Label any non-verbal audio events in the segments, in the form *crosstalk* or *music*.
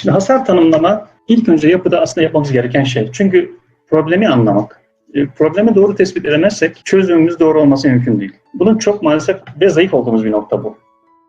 Şimdi hasar tanımlama ilk önce yapıda aslında yapmamız gereken şey. Çünkü problemi anlamak. E, Problemi doğru tespit edemezsek çözümümüz doğru olması mümkün değil. Bunun çok maalesef ve zayıf olduğumuz bir nokta bu.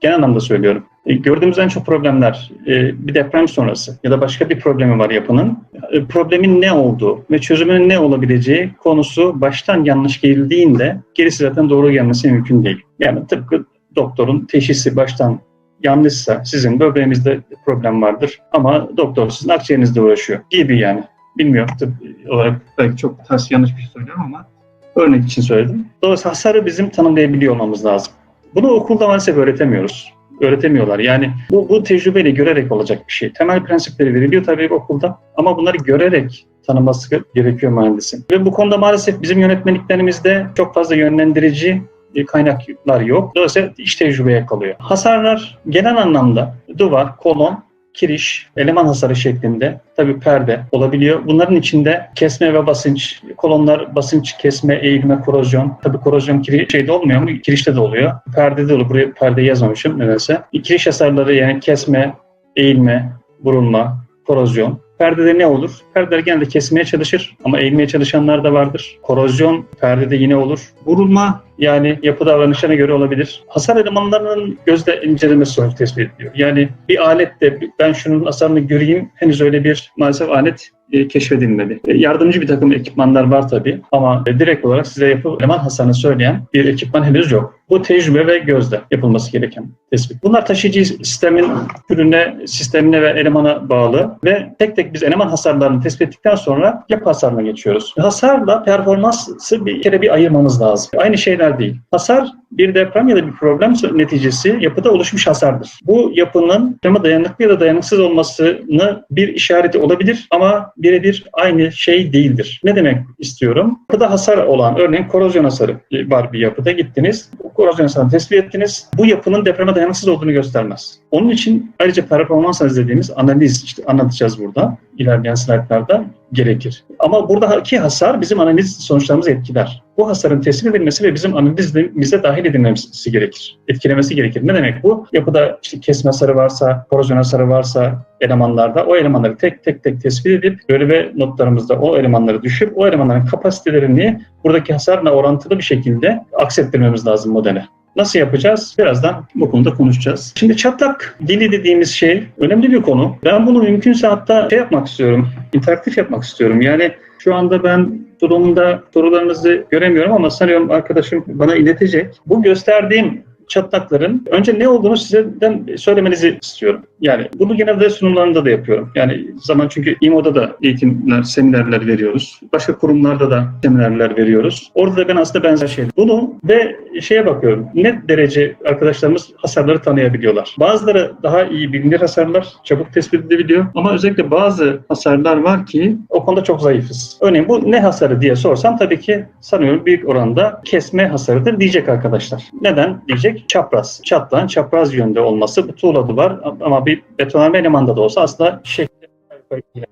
Genel anlamda söylüyorum. E, Gördüğümüz en çok problemler e, bir deprem sonrası ya da başka bir problemi var yapının. E, Problemin ne olduğu ve çözümünün ne olabileceği konusu baştan yanlış geldiğinde gerisi zaten doğru gelmesi mümkün değil. Yani tıpkı doktorun teşhisi baştan yanlışsa sizin böbreğinizde problem vardır ama doktor sizin akciğerinizde uğraşıyor gibi yani. Bilmiyorum tıp olarak belki çok ters yanlış bir şey söylüyorum ama örnek için söyledim. Dolayısıyla hasarı bizim tanımlayabiliyor olmamız lazım. Bunu okulda maalesef öğretemiyoruz. Öğretemiyorlar. Yani bu, bu tecrübeyle görerek olacak bir şey. Temel prensipleri veriliyor tabii okulda ama bunları görerek tanıması gerekiyor mühendisin. Ve bu konuda maalesef bizim yönetmeliklerimizde çok fazla yönlendirici kaynaklar yok. Dolayısıyla iş tecrübeye kalıyor. Hasarlar genel anlamda duvar, kolon, kiriş, eleman hasarı şeklinde tabii perde olabiliyor. Bunların içinde kesme ve basınç, kolonlar basınç, kesme, eğilme, korozyon. Tabii korozyon kiri şeyde olmuyor ama kirişte de oluyor. Perdede de oluyor. Buraya perdeyi yazmamışım nedense. Kiriş hasarları yani kesme, eğilme, vurulma, korozyon. Perdede ne olur? Perdeler genelde kesmeye çalışır ama eğilmeye çalışanlar da vardır. Korozyon perdede yine olur. Vurulma yani yapı davranışlarına göre olabilir. Hasar elemanlarının gözle incelemesi sonucu tespit ediliyor. Yani bir alette ben şunun hasarını göreyim henüz öyle bir maalesef alet e, keşfedilmedi. E, Yardımcı bir takım ekipmanlar var tabii ama e, direkt olarak size yapı eleman hasarını söyleyen bir ekipman henüz yok. Bu tecrübe ve gözle yapılması gereken tespit. Bunlar taşıyıcı sistemin türüne, sistemine ve elemana bağlı ve tek tek biz eleman hasarlarını tespit ettikten sonra yapı hasarına geçiyoruz. Hasarla performansı bir kere bir ayırmamız lazım. Aynı şeyler değil. Hasar bir deprem ya da bir problem neticesi yapıda oluşmuş hasardır. Bu yapının depreme dayanıklı ya da dayanıksız olmasını bir işareti olabilir ama birebir aynı şey değildir. Ne demek istiyorum? Yapıda hasar olan, örneğin korozyon hasarı var bir yapıda gittiniz. Korozyon hasarını tespit ettiniz. Bu yapının depreme dayanıksız olduğunu göstermez. Onun için ayrıca performans analiz dediğimiz analiz işte anlatacağız burada ilerleyen slaytlarda gerekir. Ama buradaki hasar bizim analiz sonuçlarımızı etkiler. Bu hasarın tespit edilmesi ve bizim analizimize dahil edilmesi gerekir. Etkilemesi gerekir. Ne demek bu? Yapıda işte kesme hasarı varsa, korozyon hasarı varsa elemanlarda o elemanları tek tek tek tespit edip göreve notlarımızda o elemanları düşüp o elemanların kapasitelerini buradaki hasarla orantılı bir şekilde aksettirmemiz lazım modele. Nasıl yapacağız? Birazdan bu konuda konuşacağız. Şimdi çatlak dili dediğimiz şey önemli bir konu. Ben bunu mümkünse hatta şey yapmak istiyorum, interaktif yapmak istiyorum. Yani şu anda ben durumda sorularınızı göremiyorum ama sanıyorum arkadaşım bana iletecek. Bu gösterdiğim çatlakların önce ne olduğunu sizden söylemenizi istiyorum. Yani bunu genelde sunumlarında da yapıyorum. Yani zaman çünkü İMO'da da eğitimler, seminerler veriyoruz. Başka kurumlarda da seminerler veriyoruz. Orada da ben aslında benzer şey. Bunu ve şeye bakıyorum. Ne derece arkadaşlarımız hasarları tanıyabiliyorlar. Bazıları daha iyi bilinir hasarlar, çabuk tespit edilebiliyor. Ama özellikle bazı hasarlar var ki o konuda çok zayıfız. Örneğin bu ne hasarı diye sorsam tabii ki sanıyorum büyük oranda kesme hasarıdır diyecek arkadaşlar. Neden diyecek? Çapraz. Çatlağın çapraz yönde olması. Bu tuğla duvar ama bir betonarme elemanda da olsa aslında şekli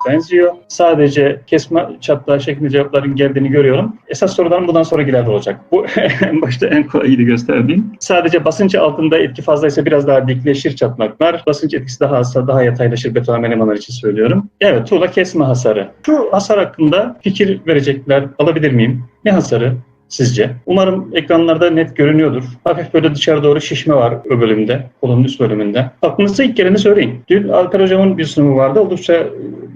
benziyor. Sadece kesme çatlağı şeklinde cevapların geldiğini görüyorum. Esas sorularım bundan sonrakiler olacak. Bu *laughs* en başta en kolayıydı gösterdiğim. Sadece basınç altında etki fazlaysa biraz daha dikleşir çatlaklar. Basınç etkisi daha azsa daha yataylaşır betonarme elemanlar için söylüyorum. Evet tuğla kesme hasarı. Şu hasar hakkında fikir verecekler alabilir miyim? Ne hasarı? Sizce? Umarım ekranlarda net görünüyordur. Hafif böyle dışarı doğru şişme var o bölümde, kolonun üst bölümünde. Aklınıza ilk geleni söyleyin. Dün Alper Hocam'ın bir sunumu vardı. Oldukça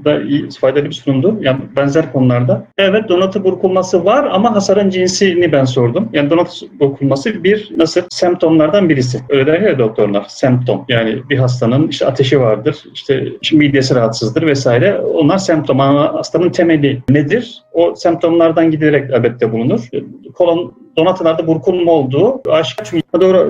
da iyi, faydalı bir sunumdu. Yani benzer konularda. Evet donatı burkulması var ama hasarın cinsini ben sordum. Yani donatı burkulması bir nasıl semptomlardan birisi. Öyle der ya doktorlar. Semptom. Yani bir hastanın işte ateşi vardır, işte midesi rahatsızdır vesaire. Onlar semptom ama hastanın temeli nedir? O semptomlardan giderek elbette bulunur kolon donatılarda burkulma olduğu aşikar. Çünkü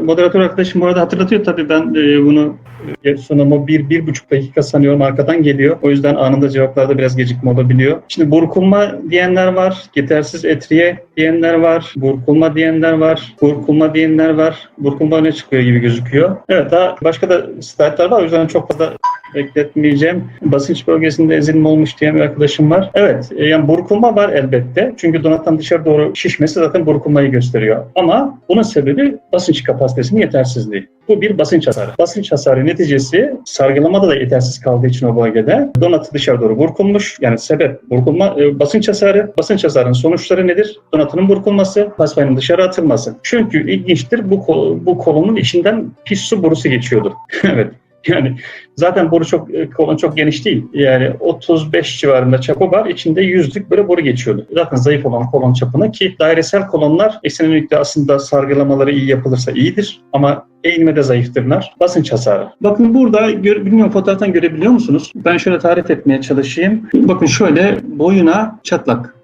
moderatör arkadaşım bu arada hatırlatıyor tabii ben e, bunu e, sunumu bir, bir buçuk dakika sanıyorum arkadan geliyor. O yüzden anında cevaplarda biraz gecikme olabiliyor. Şimdi burkulma diyenler var, yetersiz etriye diyenler var, burkulma diyenler var, burkulma diyenler var. Burkulma öne çıkıyor gibi gözüküyor. Evet daha başka da slaytlar var o yüzden çok fazla bekletmeyeceğim. Basınç bölgesinde ezilme olmuş diyen bir arkadaşım var. Evet, e, yani burkulma var elbette. Çünkü donattan dışarı doğru şişmesi zaten burkulmayı gösteriyor. Ama bunun sebebi basınç kapasitesinin yetersizliği. Bu bir basınç hasarı. Basınç hasarı neticesi sargılamada da yetersiz kaldığı için o bölgede donatı dışarı doğru burkulmuş. Yani sebep burkulma, e, basınç hasarı. Basınç hasarının sonuçları nedir? Donatının burkulması, paspayının dışarı atılması. Çünkü ilginçtir bu, kol- bu kolonun içinden pis su borusu geçiyordu. *laughs* evet. *laughs* Yani zaten boru çok e, kolon çok geniş değil. Yani 35 civarında çapı var. İçinde yüzlük böyle boru geçiyordu. Zaten zayıf olan kolon çapına ki dairesel kolonlar eksenlikte aslında sargılamaları iyi yapılırsa iyidir. Ama eğilmede zayıftırlar. Basınç hasarı. Bakın burada gör, bilmiyorum fotoğraftan görebiliyor musunuz? Ben şöyle tarif etmeye çalışayım. Bakın şöyle boyuna çatlak.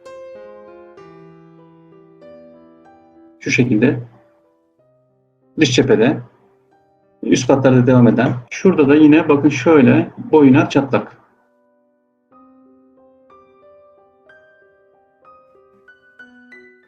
Şu şekilde. Dış cephede. Üst katlarda devam eden. Şurada da yine bakın şöyle boyuna çatlak.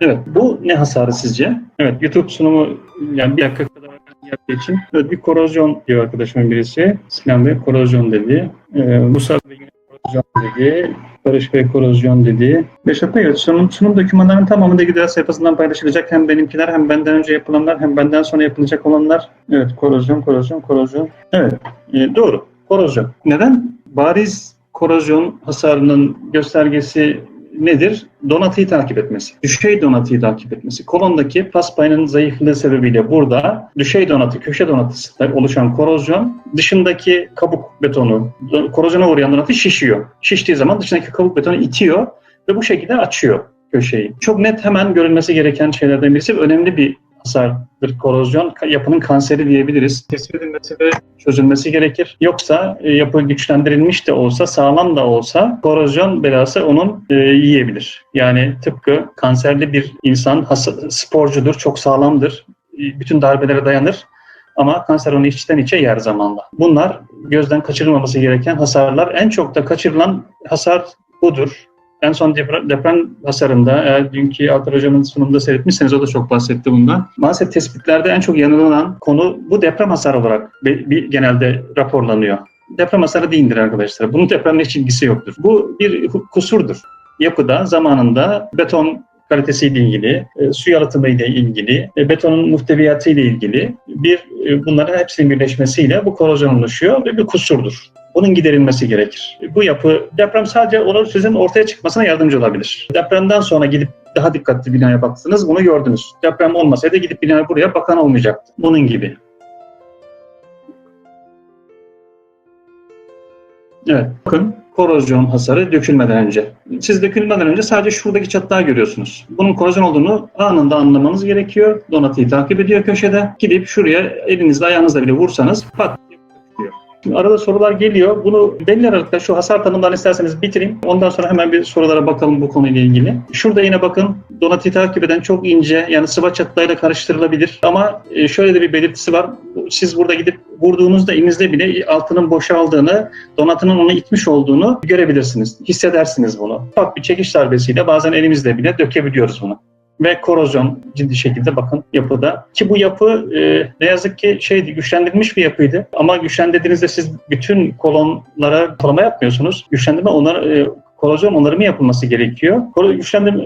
Evet, bu ne hasarı sizce? Evet, YouTube sunumu yani bir dakika kadar yaptığı için. Evet, bir korozyon diyor arkadaşımın birisi. Sinan Bey korozyon dedi. Ee, Musa Bey korozyon dedi. Barış Bey korozyon dedi. Beşat Bey, evet, sunum, sunum dokümanlarının tamamı da güzel sayfasından paylaşılacak. Hem benimkiler hem benden önce yapılanlar hem benden sonra yapılacak olanlar. Evet, korozyon, korozyon, korozyon. Evet, e, doğru. Korozyon. Neden? Bariz korozyon hasarının göstergesi nedir? Donatıyı takip etmesi. Düşey donatıyı takip etmesi. Kolondaki pas payının zayıflığı sebebiyle burada düşey donatı, köşe donatısında oluşan korozyon dışındaki kabuk betonu, korozyona uğrayan donatı şişiyor. Şiştiği zaman dışındaki kabuk betonu itiyor ve bu şekilde açıyor köşeyi. Çok net hemen görülmesi gereken şeylerden birisi önemli bir hasardır korozyon. Yapının kanseri diyebiliriz. Tespit edilmesi ve çözülmesi gerekir. Yoksa e, yapı güçlendirilmiş de olsa, sağlam da olsa korozyon belası onun e, yiyebilir. Yani tıpkı kanserli bir insan sporcudur, çok sağlamdır. E, bütün darbelere dayanır. Ama kanser onu içten içe yer zamanla. Bunlar gözden kaçırılmaması gereken hasarlar. En çok da kaçırılan hasar budur. En son deprem, deprem hasarında, eğer dünkü Alper Hocam'ın sunumunda seyretmişseniz o da çok bahsetti bundan. Maalesef tespitlerde en çok yanılan konu bu deprem hasarı olarak bir, bir genelde raporlanıyor. Deprem hasarı değildir arkadaşlar. Bunun depremle hiç ilgisi yoktur. Bu bir kusurdur. Yapıda zamanında beton kalitesiyle ilgili, e, su yalıtımı ile ilgili, e, betonun muhteviyatı ilgili bir e, bunların hepsinin birleşmesiyle bu korozyon oluşuyor ve bir kusurdur. Bunun giderilmesi gerekir. Bu yapı deprem sadece onun sizin ortaya çıkmasına yardımcı olabilir. Depremden sonra gidip daha dikkatli binaya baktınız, bunu gördünüz. Deprem olmasaydı gidip binaya buraya bakan olmayacaktı. Bunun gibi. Evet, bakın korozyon hasarı dökülmeden önce. Siz dökülmeden önce sadece şuradaki çatlağı görüyorsunuz. Bunun korozyon olduğunu anında anlamanız gerekiyor. Donatıyı takip ediyor köşede. Gidip şuraya elinizle ayağınızla bile vursanız pat arada sorular geliyor. Bunu belli aralıkta şu hasar tanımlarını isterseniz bitireyim. Ondan sonra hemen bir sorulara bakalım bu konuyla ilgili. Şurada yine bakın donatıyı takip eden çok ince yani sıva çatlayla karıştırılabilir. Ama e, şöyle de bir belirtisi var. Siz burada gidip vurduğunuzda elinizde bile altının boşaldığını, donatının onu itmiş olduğunu görebilirsiniz. Hissedersiniz bunu. Ufak bir çekiş darbesiyle bazen elimizde bile dökebiliyoruz bunu ve korozyon ciddi şekilde bakın yapıda. Ki bu yapı e, ne yazık ki şeydi güçlendirilmiş bir yapıydı. Ama güçlendirdiğinizde siz bütün kolonlara koruma yapmıyorsunuz. Güçlendirme onlar e, korozyon onarımı yapılması gerekiyor. Güçlendirme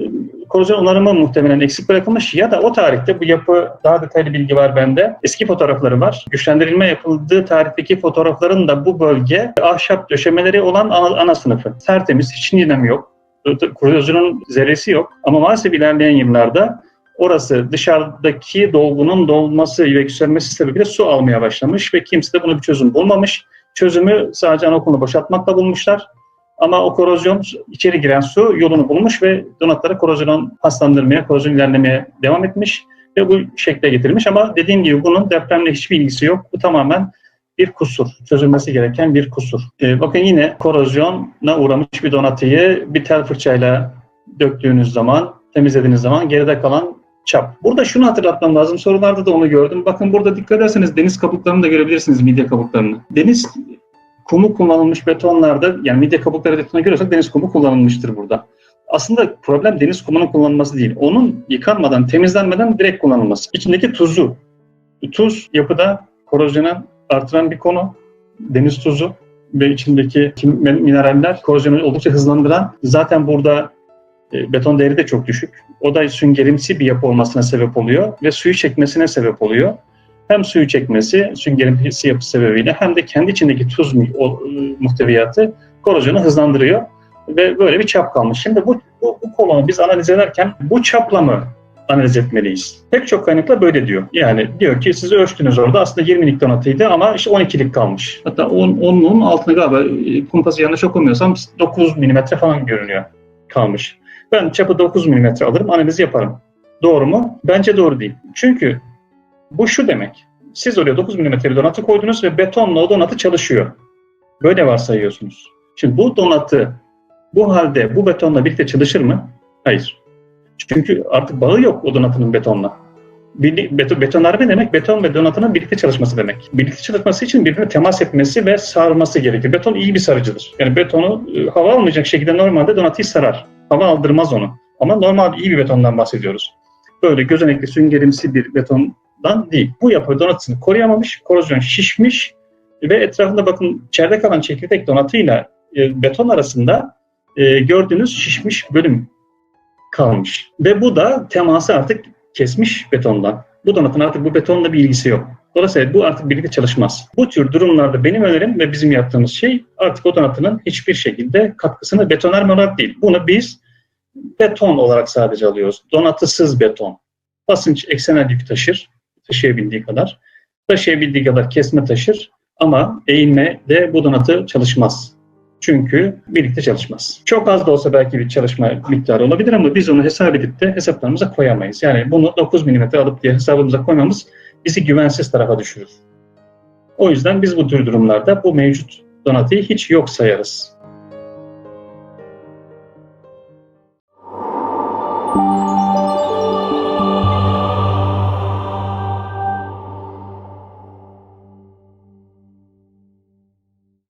korozyon onarımı muhtemelen eksik bırakılmış ya da o tarihte bu yapı daha detaylı bilgi var bende. Eski fotoğrafları var. Güçlendirilme yapıldığı tarihteki fotoğrafların da bu bölge ahşap döşemeleri olan ana, ana sınıfı. Tertemiz, hiç dinlemi yok korozyonun zerresi yok. Ama maalesef ilerleyen yıllarda orası dışarıdaki dolgunun dolması ve yükselmesi sebebiyle su almaya başlamış ve kimse de buna bir çözüm bulmamış. Çözümü sadece anaokulunu boşaltmakla bulmuşlar. Ama o korozyon içeri giren su yolunu bulmuş ve donatları korozyonun paslandırmaya, korozyon ilerlemeye devam etmiş ve bu şekle getirmiş. Ama dediğim gibi bunun depremle hiçbir ilgisi yok. Bu tamamen bir kusur, çözülmesi gereken bir kusur. Ee, bakın yine korozyona uğramış bir donatıyı bir tel fırçayla döktüğünüz zaman, temizlediğiniz zaman geride kalan çap. Burada şunu hatırlatmam lazım. Sorularda da onu gördüm. Bakın burada dikkat ederseniz deniz kabuklarını da görebilirsiniz midye kabuklarını. Deniz kumu kullanılmış betonlarda, yani midye kabukları detona görüyorsak deniz kumu kullanılmıştır burada. Aslında problem deniz kumunun kullanılması değil. Onun yıkanmadan, temizlenmeden direkt kullanılması. İçindeki tuzu. Tuz yapıda korozyona artıran bir konu. Deniz tuzu ve içindeki mineraller korozyonu oldukça hızlandıran zaten burada e, beton değeri de çok düşük. O da süngerimsi bir yapı olmasına sebep oluyor ve suyu çekmesine sebep oluyor. Hem suyu çekmesi, süngerimsi yapı sebebiyle hem de kendi içindeki tuz e, muhteviyatı korozyonu hızlandırıyor ve böyle bir çap kalmış. Şimdi bu, bu, bu kolonu biz analiz ederken bu çapla mı analiz etmeliyiz? Pek çok kaynakla böyle diyor. Yani diyor ki siz ölçtünüz orada aslında 20'lik donatıydı ama işte 12'lik kalmış. Hatta 10, 10'un altına galiba e, kumpası yanlış okumuyorsam 9 milimetre falan görünüyor kalmış. Ben çapı 9 milimetre alırım analiz yaparım. Doğru mu? Bence doğru değil. Çünkü bu şu demek. Siz oraya 9 milimetre bir donatı koydunuz ve betonla o donatı çalışıyor. Böyle varsayıyorsunuz. Şimdi bu donatı bu halde bu betonla birlikte çalışır mı? Hayır. Çünkü artık bağı yok o donatının betonla. Bir- Beton, betonarme demek beton ve donatının birlikte çalışması demek. Birlikte çalışması için birbirine temas etmesi ve sarması gerekir. Beton iyi bir sarıcıdır. Yani betonu e, hava almayacak şekilde normalde donatıyı sarar. Hava aldırmaz onu. Ama normal iyi bir betondan bahsediyoruz. Böyle gözenekli süngerimsi bir betondan değil. Bu yapı donatısını koruyamamış, korozyon şişmiş ve etrafında bakın içeride kalan çekirdek donatıyla e, beton arasında e, gördüğünüz şişmiş bölüm kalmış. Ve bu da teması artık kesmiş betondan. Bu donatın artık bu betonla bir ilgisi yok. Dolayısıyla bu artık birlikte çalışmaz. Bu tür durumlarda benim önerim ve bizim yaptığımız şey artık o donatının hiçbir şekilde katkısını betonarme olarak değil. Bunu biz beton olarak sadece alıyoruz. Donatısız beton. Basınç eksenel yük taşır. Taşıyabildiği kadar. Taşıyabildiği kadar kesme taşır. Ama eğilme de bu donatı çalışmaz. Çünkü birlikte çalışmaz. Çok az da olsa belki bir çalışma miktarı olabilir ama biz onu hesap edip de hesaplarımıza koyamayız. Yani bunu 9 mm alıp diye hesabımıza koymamız bizi güvensiz tarafa düşürür. O yüzden biz bu tür durumlarda bu mevcut donatıyı hiç yok sayarız.